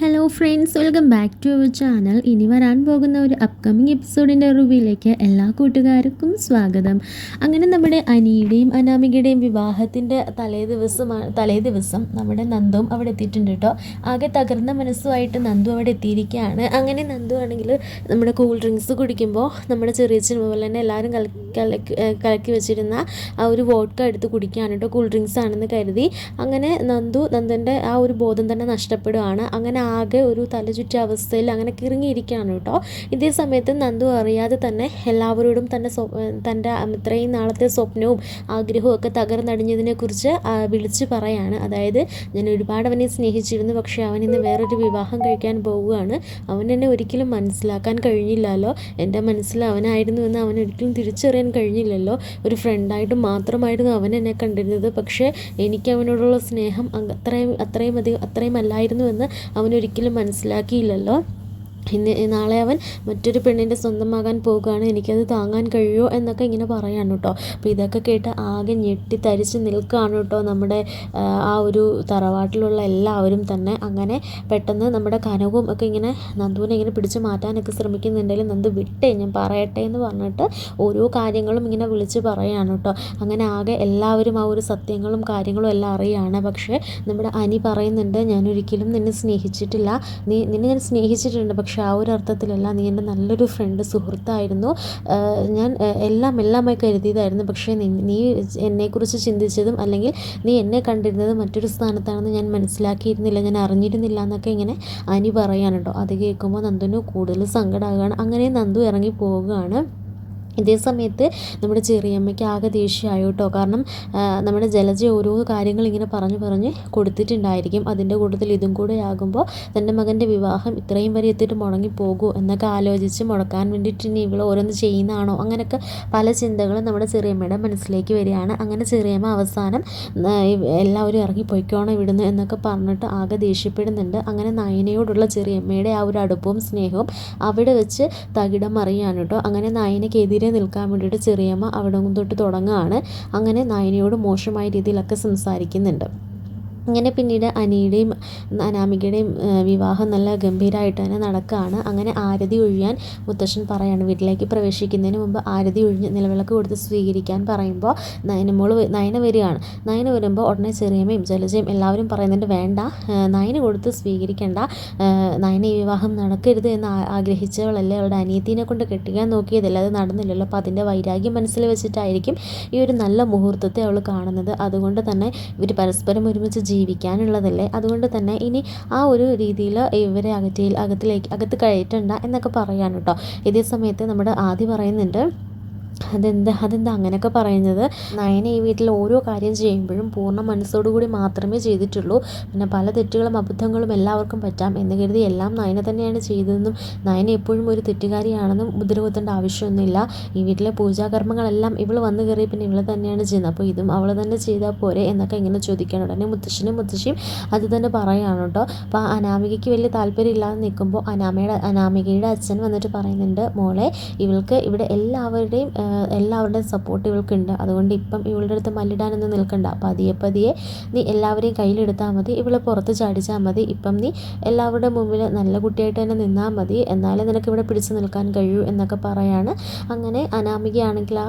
hello friends welcome back to our channel ഇനി വരാൻ പോകുന്ന ഒരു അപ്കമിങ് എപ്പിസോഡിന്റെ റിവ്യൂയിലേക്ക് എല്ലാ കൂട്ടുകാർക്കും സ്വാഗതം. അങ്ങനെ നമ്മുടെ അനിയുടെയും അനാമികയുടെയും വിവാഹത്തിന്റെ തലേ ദിവസമാണ് തലേ ദിവസം നമ്മുടെ നന്ദും അവിടെ എത്തിയിട്ടുണ്ട് കേട്ടോ ആകെ തകർന്ന മനസ്സുമായിട്ട് നന്ദു അവിടെ എത്തിയിരിക്കുകയാണ്. അങ്ങനെ നന്ദു ആണെങ്കിൽ നമ്മുടെ കൂൾ ഡ്രിങ്ക്സ് കുടിക്കുമ്പോൾ നമ്മുടെ ചെറിയച്ഛൻ പോലെ തന്നെ എല്ലാവരും കലക്കി കലക്കി വെച്ചിരുന്ന ആ ഒരു വോഡ്ക എടുത്ത് കുടിക്കുകയാണ് കേട്ടോ കൂൾ ഡ്രിങ്ക്സ് ആണെന്ന് കരുതി. അങ്ങനെ നന്ദു നന്ദന്റെ ആ ഒരു ബോധം തന്നെ നഷ്ടപ്പെടുകയാണ് അങ്ങനെ ആകെ ഒരു തലചുറ്റിയ അവസ്ഥയിൽ അങ്ങനെ കിറങ്ങിയിരിക്കുകയാണ് കേട്ടോ. ഇതേ സമയത്ത് നന്ദു അറിയാതെ തന്നെ എല്ലാവരോടും തന്റെ തന്റെ ഇത്രയും നാളത്തെ സ്വപ്നവും ആഗ്രഹവും ഒക്കെ തകർന്നടിഞ്ഞതിനെക്കുറിച്ച് വിളിച്ച് പറയാണ്. അതായത് ഞാൻ ഒരുപാട് അവനെ സ്നേഹിച്ചിരുന്നു പക്ഷേ അവൻ ഇന്ന് വേറൊരു വിവാഹം കഴിക്കാൻ പോവുകയാണ്. അവൻ എന്നെ ഒരിക്കലും മനസ്സിലാക്കാൻ കഴിഞ്ഞില്ലല്ലോ. എന്റെ മനസ്സിൽ അവനായിരുന്നു എന്ന് അവൻ ഒരിക്കലും തിരിച്ചറിയാൻ കഴിഞ്ഞില്ലല്ലോ. ഒരു ഫ്രണ്ടായിട്ട് മാത്രമായിരുന്നു അവൻ എന്നെ കണ്ടിരുന്നത്. പക്ഷേ എനിക്ക് അവനോടുള്ള സ്നേഹം അത്രയും അത്രയും അധികം അത്രയും അല്ലായിരുന്നു എന്ന് അവനൊരിക്കലും മനസ്സിലാക്കിയില്ലല്ലോ. ഇന്ന് നാളെ അവൻ മറ്റൊരു പെണ്ണിന്റെ സ്വന്തമാകാൻ പോകുകയാണ്. എനിക്കത് താങ്ങാൻ കഴിയുമോ എന്നൊക്കെ ഇങ്ങനെ പറയാണ് കേട്ടോ. അപ്പോൾ ഇതൊക്കെ കേട്ട് ആകെ ഞെട്ടി തരിച്ച് നിൽക്കുകയാണ് കേട്ടോ നമ്മുടെ ആ ഒരു തറവാട്ടിലുള്ള എല്ലാവരും തന്നെ. അങ്ങനെ പെട്ടെന്ന് നമ്മുടെ കനവും ഒക്കെ ഇങ്ങനെ നന്ദുവിനെ ഇങ്ങനെ പിടിച്ച് മാറ്റാനൊക്കെ ശ്രമിക്കുന്നുണ്ടെങ്കിലും നന്ദു വിട്ടേ ഞാൻ പറയട്ടെ എന്ന് പറഞ്ഞിട്ട് ഓരോ കാര്യങ്ങളും ഇങ്ങനെ വിളിച്ച് പറയാണ് കേട്ടോ. അങ്ങനെ ആകെ എല്ലാവരും ആ ഒരു സത്യങ്ങളും കാര്യങ്ങളും എല്ലാം അറിയാണ്. പക്ഷേ നമ്മുടെ അനി പറയുന്നുണ്ട് ഞാൻ ഒരിക്കലും നിന്നെ സ്നേഹിച്ചിട്ടില്ല. നീ നിന്നെ ഞാൻ സ്നേഹിച്ചിട്ടുണ്ട്. പക്ഷേ പക്ഷെ ആ ഒരു അർത്ഥത്തിലല്ല നീ എന്റെ നല്ലൊരു ഫ്രണ്ട് സുഹൃത്തായിരുന്നു. ഞാൻ എല്ലാം എല്ലാമായി കരുതിയതായിരുന്നു. പക്ഷേ നീ എന്നെക്കുറിച്ച് ചിന്തിച്ചതും അല്ലെങ്കിൽ നീ എന്നെ കണ്ടിരുന്നത് മറ്റൊരു സ്ഥാനത്താണെന്ന് ഞാൻ മനസ്സിലാക്കിയിരുന്നില്ല. ഞാൻ അറിഞ്ഞിരുന്നില്ല എന്നൊക്കെ ഇങ്ങനെ അനി പറയാനുണ്ടോ? അത് കേൾക്കുമ്പോൾ നന്ദുന് കൂടുതൽ സങ്കടമാകുകയാണ് അങ്ങനെ നന്ദു ഇറങ്ങി പോവുകയാണ്. ഇതേ സമയത്ത് നമ്മുടെ ചെറിയമ്മയ്ക്ക് ആകെ ദേഷ്യമായി കേട്ടോ. കാരണം നമ്മുടെ ജലജ ഓരോ കാര്യങ്ങൾ ഇങ്ങനെ പറഞ്ഞു പറഞ്ഞ് കൊടുത്തിട്ടുണ്ടായിരിക്കും. അതിന്റെ കൂട്ടത്തിൽ ഇതും കൂടെ ആകുമ്പോൾ തന്റെ മകന്റെ വിവാഹം ഇത്രയും വരെ എത്തിയിട്ട് മുടങ്ങിപ്പോകൂ എന്നൊക്കെ ആലോചിച്ച് മുടക്കാൻ വേണ്ടിയിട്ട് ഇനി ഇവൾ ഓരോന്ന് ചെയ്യുന്നതാണോ? അങ്ങനെയൊക്കെ പല ചിന്തകളും നമ്മുടെ ചെറിയമ്മയുടെ മനസ്സിലേക്ക് വരികയാണ്. അങ്ങനെ ചെറിയമ്മ അവസാനം എല്ലാവരും ഇറങ്ങിപ്പോയിക്കോണം പൊയ്ക്കോണം ഇവിടുന്ന് എന്നൊക്കെ പറഞ്ഞിട്ട് ആകെ ദേഷ്യപ്പെടുന്നുണ്ട്. അങ്ങനെ നയനയോടുള്ള ചെറിയമ്മയുടെ ആ ഒരു അടുപ്പവും സ്നേഹവും അവിടെ വെച്ച് തകിടം മറിയാണ് അങ്ങനെ നിൽക്കാൻ വേണ്ടിയിട്ട് ചെറിയമ്മ അവിടെ തൊട്ട് തുടങ്ങുകയാണ്. അങ്ങനെ നയനയോട് മോശമായ രീതിയിലൊക്കെ സംസാരിക്കുന്നുണ്ട്. ഇങ്ങനെ പിന്നീട് അനിയുടെയും അനാമികയുടെയും വിവാഹം നല്ല ഗംഭീരമായിട്ട് തന്നെ നടക്കുകയാണ് അങ്ങനെ ആരതി ഒഴിയാൻ മുത്തശ്ശൻ പറയാണ്. വീട്ടിലേക്ക് പ്രവേശിക്കുന്നതിന് മുമ്പ് ആരതി ഒഴിഞ്ഞ് നിലവിളക്ക് കൊടുത്ത് സ്വീകരിക്കാൻ പറയുമ്പോൾ നയനമോൾ നയന വരികയാണ്. നയന വരുമ്പോൾ ഉടനെ ചെറിയമ്മയും ജലജയും എല്ലാവരും പറയുന്നുണ്ട് വേണ്ട നയന കൊടുത്ത് സ്വീകരിക്കേണ്ട. നയന ഈ വിവാഹം നടക്കരുത് എന്ന് ആഗ്രഹിച്ചവളല്ലേ അവളുടെ അനിയത്തിനെ കൊണ്ട് കെട്ടിക്കാൻ നോക്കിയതല്ല? അത് നടന്നില്ലല്ലോ. അപ്പോൾ അതിന്റെ വൈരാഗ്യം മനസ്സിൽ വെച്ചിട്ടായിരിക്കും ഈ ഒരു നല്ല മുഹൂർത്തത്തെ അവൾ കാണുന്നത്. അതുകൊണ്ട് തന്നെ ഇവർ പരസ്പരം ഒരുമിച്ച് ജീവിക്കാനുള്ളതല്ലേ? അതുകൊണ്ട് തന്നെ ഇനി ആ ഒരു രീതിയിൽ ഇവരെ അകറ്റിയിൽ അകത്തിലേക്ക് അകത്ത് കയറ്റണ്ട എന്നൊക്കെ പറയാൻ കേട്ടോ. ഇതേ സമയത്ത് നമ്മുടെ ആദ്യം പറയുന്നുണ്ട് അതെന്താ അതെന്താ അങ്ങനെയൊക്കെ പറയുന്നത്. നയന ഈ വീട്ടിൽ ഓരോ കാര്യം ചെയ്യുമ്പോഴും പൂർണ മനസ്സോടുകൂടി മാത്രമേ ചെയ്തിട്ടുള്ളൂ. പിന്നെ പല തെറ്റുകളും അബദ്ധങ്ങളും എല്ലാവർക്കും പറ്റാം എന്ന് കരുതി എല്ലാം നയന തന്നെയാണ് ചെയ്തതെന്നും നയന എപ്പോഴും ഒരു തെറ്റുകാരിയാണെന്നും മുദ്രകുത്തേണ്ട ആവശ്യമൊന്നുമില്ല. ഈ വീട്ടിലെ പൂജാകർമ്മങ്ങളെല്ലാം ഇവൾ വന്നു കയറി പിന്നെ ഇവൾ തന്നെയാണ് ചെയ്യുന്നത്. അപ്പോൾ ഇതും അവൾ തന്നെ ചെയ്താൽ പോരെ എന്നൊക്കെ ഇങ്ങനെ ചോദിക്കണം ഉടനെ മുത്തശ്ശനും മുത്തശ്ശിയും അത് തന്നെ പറയുകയാണ് കേട്ടോ. അപ്പോൾ അനാമികയ്ക്ക് വലിയ താല്പര്യമില്ലാതെ നിൽക്കുമ്പോൾ അനാമയുടെ അനാമികയുടെ അച്ഛൻ വന്നിട്ട് പറയുന്നുണ്ട് മോളെ ഇവൾക്ക് ഇവിടെ എല്ലാവരുടെയും എല്ലാവരുടെയും സപ്പോർട്ട് ഇവൾക്കുണ്ട്. അതുകൊണ്ട് ഇപ്പം ഇവളുടെ അടുത്ത് മല്ലിടാനൊന്നും നിൽക്കണ്ട. പതിയെ പതിയെ നീ എല്ലാവരെയും കയ്യിലെടുത്താൽ മതി. ഇവളെ പുറത്ത് ചാടിച്ചാൽ മതി. ഇപ്പം നീ എല്ലാവരുടെ മുമ്പിൽ നല്ല കുട്ടിയായിട്ട് തന്നെ നിന്നാൽ മതി. എന്നാലേ നിനക്ക് ഇവിടെ പിടിച്ചു നിൽക്കാൻ കഴിയൂ എന്നൊക്കെ പറയാണ്. അങ്ങനെ അനാമികയാണെങ്കിൽ ആ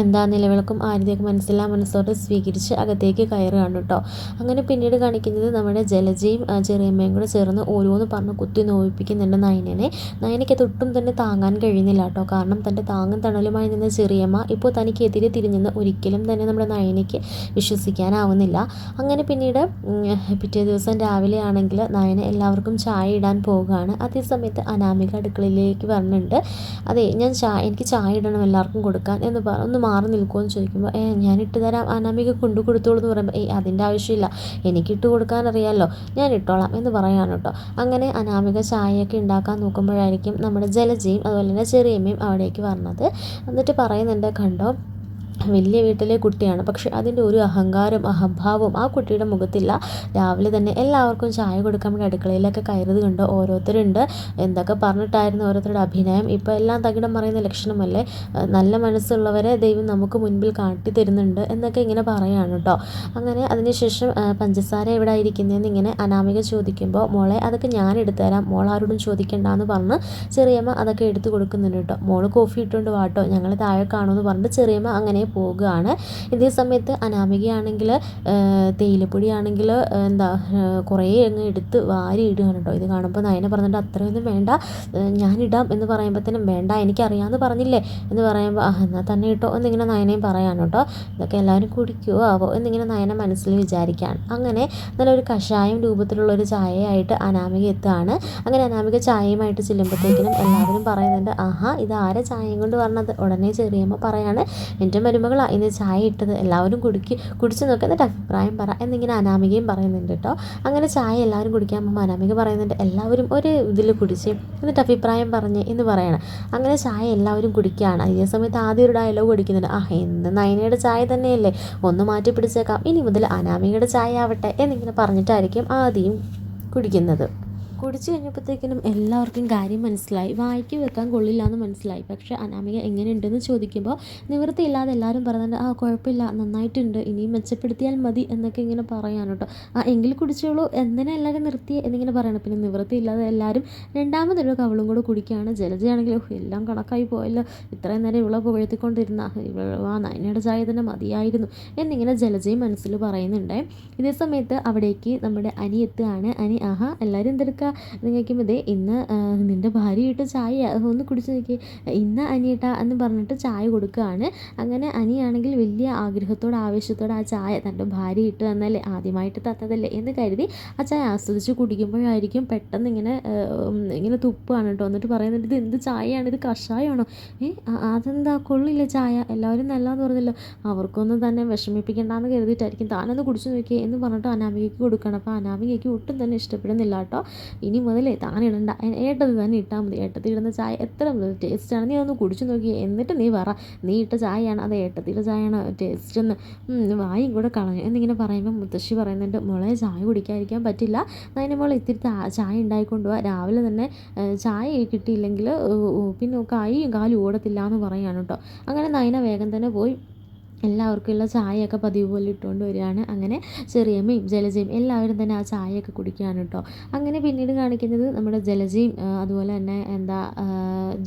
എന്താ നിലവിളക്കും ആരതിയൊക്കെ മനസ്സിലാ മനസ്സോടെ സ്വീകരിച്ച് അകത്തേക്ക് കയറുകയാണ് കേട്ടോ അങ്ങനെ പിന്നീട് കാണിക്കുന്നത് നമ്മുടെ ജലജയും ചെറിയമ്മയും കൂടെ ചേർന്ന് ഓരോന്ന് പറഞ്ഞ് കുത്തി നോവിപ്പിക്കുന്നുണ്ട് നയനനെ. നയനയ്ക്ക് തൊട്ടും തന്നെ താങ്ങാൻ കഴിയുന്നില്ല കേട്ടോ കാരണം തന്റെ താങ്ങും തണലുമായി നിന്ന ചെറിയമ്മ ഇപ്പോൾ തനിക്കെതിരെ തിരിഞ്ഞെന്ന് ഒരിക്കലും തന്നെ നമ്മുടെ നയനയ്ക്ക് വിശ്വസിക്കാനാവുന്നില്ല. അങ്ങനെ പിന്നീട് പിറ്റേ ദിവസം രാവിലെ ആണെങ്കിൽ നയന എല്ലാവർക്കും ചായ ഇടാൻ പോവുകയാണ്. അതേ സമയത്ത് അനാമിക അടുക്കളയിലേക്ക് വരുന്നുണ്ട്. അതെ ഞാൻ ചായ എനിക്ക് ചായ ഇടണം എല്ലാവർക്കും കൊടുക്കാൻ എന്ന് പറഞ്ഞു മാറി നിൽക്കുമെന്ന് ചോദിക്കുമ്പോൾ ഏ ഇട്ട് തരാം അനാമിക കൊണ്ടു കൊടുത്തോളൂ എന്ന് പറയുമ്പോൾ ഏയ് അതിന്റെ ആവശ്യമില്ല. എനിക്ക് ഇട്ട് കൊടുക്കാൻ അറിയാമല്ലോ ഞാൻ ഇട്ടോളാം എന്ന് പറയാണ് കേട്ടോ. അങ്ങനെ അനാമിക ചായയൊക്കെ ഉണ്ടാക്കാൻ നോക്കുമ്പോഴായിരിക്കും നമ്മുടെ ജലജയും അതുപോലെ തന്നെ ചെറിയമ്മയും അവിടേക്ക് വന്നത്. എന്നിട്ട് പറയുന്നുണ്ട് കണ്ടോ വലിയ വീട്ടിലെ കുട്ടിയാണ്. പക്ഷെ അതിന്റെ ഒരു അഹങ്കാരം അഹംഭാവം ആ കുട്ടിയുടെ മുഖത്തില്ല. രാവിലെ തന്നെ എല്ലാവർക്കും ചായ കൊടുക്കാൻ വേണ്ടി അടുക്കളയിലൊക്കെ കയറിയത് കണ്ട് ഓരോരുത്തരുണ്ട്. എന്തൊക്കെ പറഞ്ഞിട്ടായിരുന്നു ഓരോരുത്തരുടെ അഭിനയം. ഇപ്പോൾ എല്ലാം തകിടം പറയുന്ന ലക്ഷണമല്ലേ? നല്ല മനസ്സുള്ളവരെ ദൈവം നമുക്ക് മുൻപിൽ കാട്ടി തരുന്നുണ്ട് എന്നൊക്കെ ഇങ്ങനെ പറയാണ് കേട്ടോ. അങ്ങനെ അതിനുശേഷം പഞ്ചസാര എവിടെ ആയിരിക്കുന്നതെന്ന് ഇങ്ങനെ അനാമിക ചോദിക്കുമ്പോൾ മോളെ അതൊക്കെ ഞാൻ എടുത്തുതരാം. മോൾ ആരോടും ചോദിക്കണ്ടെന്ന് പറഞ്ഞ് ചെറിയമ്മ അതൊക്കെ എടുത്തു കൊടുക്കുന്നുണ്ട് കേട്ടോ. മോൾ കോഫി ഇട്ടുകൊണ്ട് വാട്ടോ ഞങ്ങൾ താഴെ കാണുമെന്ന് പറഞ്ഞിട്ട് ചെറിയമ്മ അങ്ങനെ പോവുകയാണ് ഇതേ സമയത്ത് അനാമികയാണെങ്കിൽ തേയിലപ്പൊടി ആണെങ്കിൽ എന്താ കുറേ അങ്ങ് എടുത്ത് വാരി ഇടുകയാണ് കേട്ടോ. ഇത് കാണുമ്പോൾ നയന പറഞ്ഞിട്ട് അത്രയൊന്നും വേണ്ട ഞാനിടാം എന്ന് പറയുമ്പോഴത്തേനും വേണ്ട എനിക്കറിയാമെന്ന് പറഞ്ഞില്ലേ? എന്ന് പറയുമ്പോൾ ആ എന്നാൽ തന്നെ ഇട്ടോ എന്നിങ്ങനെ നയനയും പറയാണ് കേട്ടോ. ഇതൊക്കെ എല്ലാവരും കുടിക്കുമോ ആവോ എന്നിങ്ങനെ നയന മനസ്സിൽ വിചാരിക്കുകയാണ്. അങ്ങനെ നല്ലൊരു കഷായം രൂപത്തിലുള്ള ഒരു ചായയായിട്ട് അനാമിക എത്തുകയാണ്. അങ്ങനെ അനാമിക ചായയുമായിട്ട് ചെല്ലുമ്പോഴത്തേക്കിനും എല്ലാവരും പറയുന്നുണ്ട് ആഹാ ഇത് ആരെ ചായയും കൊണ്ട് പറഞ്ഞത് ഉടനെ ചെറിയമ്മ പറയാണ് എന്റെ മരുമകളാണ് ഇന്ന് ചായ ഇട്ടത് എല്ലാവരും കുടിക്ക് കുടിച്ച് നോക്കുക എന്നിട്ട് അഭിപ്രായം പറ. എന്നിങ്ങനെ അനാമികയും പറയുന്നുണ്ട് കേട്ടോ. അങ്ങനെ ചായ എല്ലാവരും കുടിക്കാൻ പോകുമ്പോൾ അനാമിക പറയുന്നുണ്ട് എല്ലാവരും ഒരു ഇതിൽ കുടിച്ച്. എന്നിട്ട് അഭിപ്രായം പറഞ്ഞ് എന്ന് പറയണം. അങ്ങനെ ചായ എല്ലാവരും കുടിക്കുകയാണ് അതേ സമയത്ത് ആദ്യം ഒരു ഡയലോഗ് കുടിക്കുന്നുണ്ട് ആ എന്ന് നയനയുടെ ചായ തന്നെയല്ലേ? ഒന്ന് മാറ്റി പിടിച്ചേക്കാം. ഇനി മുതൽ അനാമികയുടെ ചായ ആവട്ടെ എന്നിങ്ങനെ പറഞ്ഞിട്ടായിരിക്കും ആദ്യം കുടിക്കുന്നത്. കുടിച്ചു കഴിഞ്ഞപ്പോഴത്തേക്കിനും എല്ലാവർക്കും കാര്യം മനസ്സിലായി. വായിക്ക് വെക്കാൻ കൊള്ളില്ല എന്ന് മനസ്സിലായി. പക്ഷേ അനാമിക എങ്ങനെയുണ്ടെന്ന് ചോദിക്കുമ്പോൾ നിവൃത്തിയില്ലാതെ എല്ലാവരും പറയുന്നുണ്ട് ആ കുഴപ്പമില്ല നന്നായിട്ടുണ്ട് ഇനിയും മെച്ചപ്പെടുത്തിയാൽ മതി എന്നൊക്കെ ഇങ്ങനെ പറയാൻ കേട്ടോ. ആ എങ്കിൽ കുടിച്ചോളൂ എന്തിനാ എല്ലാവരും നിർത്തിയേ? എന്നിങ്ങനെ പറയണം. പിന്നെ നിവൃത്തിയില്ലാതെ എല്ലാവരും രണ്ടാമതൊരു കവളും കൂടെ കുടിക്കുകയാണ്. ജലജയാണെങ്കിൽ എല്ലാം കണക്കായി പോയല്ലോ ഇത്രയും നേരം ഇവളെ പുകഴ്ത്തിക്കൊണ്ടിരുന്ന ആ നയനയുടെ ചായ തന്നെ മതിയായിരുന്നു എന്നിങ്ങനെ ജലജയും മനസ്സിൽ പറയുന്നുണ്ട്. ഇതേ സമയത്ത് അവിടേക്ക് നമ്മുടെ അനി എത്തുകയാണ് അനി ആഹാ എല്ലാവരും എന്തെടുക്കുക എന്ന് കേൾക്കുമ്പോൾ ദേ ഇന്ന് നിന്റെ ഭാര്യ ഇട്ട ചായ ഒന്ന് കുടിച്ച് നോക്കി. ഇന്ന് അനിയേട്ടാ എന്ന് പറഞ്ഞിട്ട് ചായ കൊടുക്കുകയാണ്. അങ്ങനെ അനിയാണെങ്കിൽ വലിയ ആഗ്രഹത്തോടെ ആവേശത്തോടെ ആ ചായ തന്റെ ഭാര്യ ഇട്ട് തന്നല്ലേ ആദ്യമായിട്ട് തത്തതല്ലേ എന്ന് കരുതി ആ ചായ ആസ്വദിച്ച് കുടിക്കുമ്പോഴായിരിക്കും പെട്ടെന്ന് ഇങ്ങനെ ഇങ്ങനെ തുപ്പാണ് കേട്ടോ. എന്നിട്ട് പറയുന്നുണ്ട് ഇത് എന്ത് ചായയാണ്? ഇത് കഷായമാണോ? ഏ അതെന്താ? കൊള്ളില്ല ചായ. എല്ലാവരും നല്ലതെന്ന് പറഞ്ഞല്ലോ. അവർക്കൊന്നും തന്നെ വിഷമിപ്പിക്കേണ്ടെന്ന് കരുതിയിട്ടായിരിക്കും താനൊന്ന് കുടിച്ചു നോക്കിയേ എന്ന് പറഞ്ഞിട്ട് അനാമികയ്ക്ക് കൊടുക്കണം. അപ്പോൾ അനാമികയ്ക്ക് ഒട്ടും തന്നെ ഇഷ്ടപ്പെടുന്നില്ല കേട്ടോ. ഇനി മുതലേ താൻ ഇടണ്ട. ഏട്ടത് തന്നെ ഇട്ടാൽ മതി. ഏട്ടത്തിൽ ഇടുന്ന ചായ എത്ര ടേസ്റ്റാണ് നീ ഒന്ന് കുടിച്ചു നോക്കി എന്നിട്ട് നീ പറ. നീ ഇട്ട ചായയാണ് അത് ഏട്ടത്തിയുടെ ചായയാണ് ടേസ്റ്റ് എന്ന്. വായും കൂടെ കളഞ്ഞു. എന്നിങ്ങനെ പറയുമ്പോൾ മുത്തശ്ശി പറയുന്നുണ്ട് മുളെ ചായ കുടിക്കാതിരിക്കാൻ പറ്റില്ല. അതിന് മോളെ ഇത്തിരി ചായ ഉണ്ടായിക്കൊണ്ട് പോവാ രാവിലെ തന്നെ ചായ കിട്ടിയില്ലെങ്കിൽ പിന്നെ കൈയും കാലും ഓടത്തില്ല എന്ന് പറയുകയാണ് കേട്ടോ അങ്ങനെ നയന വേഗം തന്നെ പോയി എല്ലാവർക്കും ഉള്ള ചായയൊക്കെ പതിവ് പോലെ ഇട്ടുകൊണ്ട് വരികയാണ്. അങ്ങനെ ചെറിയമ്മയും ജലജയും എല്ലാവരും തന്നെ ആ ചായയൊക്കെ കുടിക്കുകയാണ് കേട്ടോ. അങ്ങനെ പിന്നീട് കാണിക്കുന്നത് നമ്മുടെ ജലജയും അതുപോലെ തന്നെ എന്താ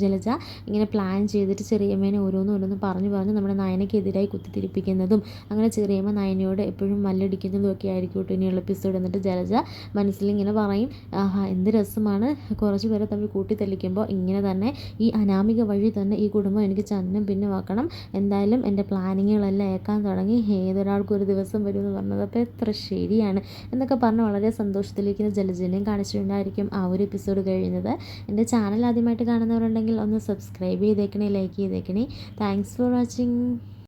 ജലജ ഇങ്ങനെ പ്ലാൻ ചെയ്തിട്ട് ചെറിയമ്മേനെ ഓരോന്നും ഓരോന്നും പറഞ്ഞു പറഞ്ഞ് നമ്മുടെ നയനയ്ക്കെതിരായി കുത്തിത്തിരിപ്പിക്കുന്നതും അങ്ങനെ ചെറിയമ്മ നയനയോട് എപ്പോഴും മല്ലടിക്കുന്നതും ഒക്കെ ആയിരിക്കും കേട്ടോ ഇനിയുള്ള എപ്പിസോഡ് എന്നിട്ട് ജലജ മനസ്സിലിങ്ങനെ പറയും. ആഹാ എന്ത് രസമാണ്. കുറച്ച് പേരെ തമ്മിൽ കൂട്ടിത്തെളിക്കുമ്പോൾ ഇങ്ങനെ തന്നെ ഈ അനാമിക വഴി തന്നെ ഈ കുടുംബം എനിക്ക് ചന്നം പിന്നെ വാക്കണം എന്തായാലും എന്റെ പ്ലാനിങ് കുട്ടികളെല്ലാം ഏക്കാൻ തുടങ്ങി. ഏതൊരാൾക്കും ഒരു ദിവസം വരും എന്ന് പറഞ്ഞത് അപ്പോൾ എത്ര ശരിയാണ് എന്നൊക്കെ പറഞ്ഞ് വളരെ സന്തോഷത്തിലിരിക്കുന്ന ജലജനെയും കാണിച്ചിട്ടുണ്ടായിരിക്കും ആ ഒരു എപ്പിസോഡ് കഴിയുന്നത് എന്റെ ചാനൽ ആദ്യമായിട്ട് കാണുന്നവരുണ്ടെങ്കിൽ ഒന്ന് സബ്സ്ക്രൈബ് ചെയ്തേക്കണേ ലൈക്ക് ചെയ്തേക്കണേ. Thanks for watching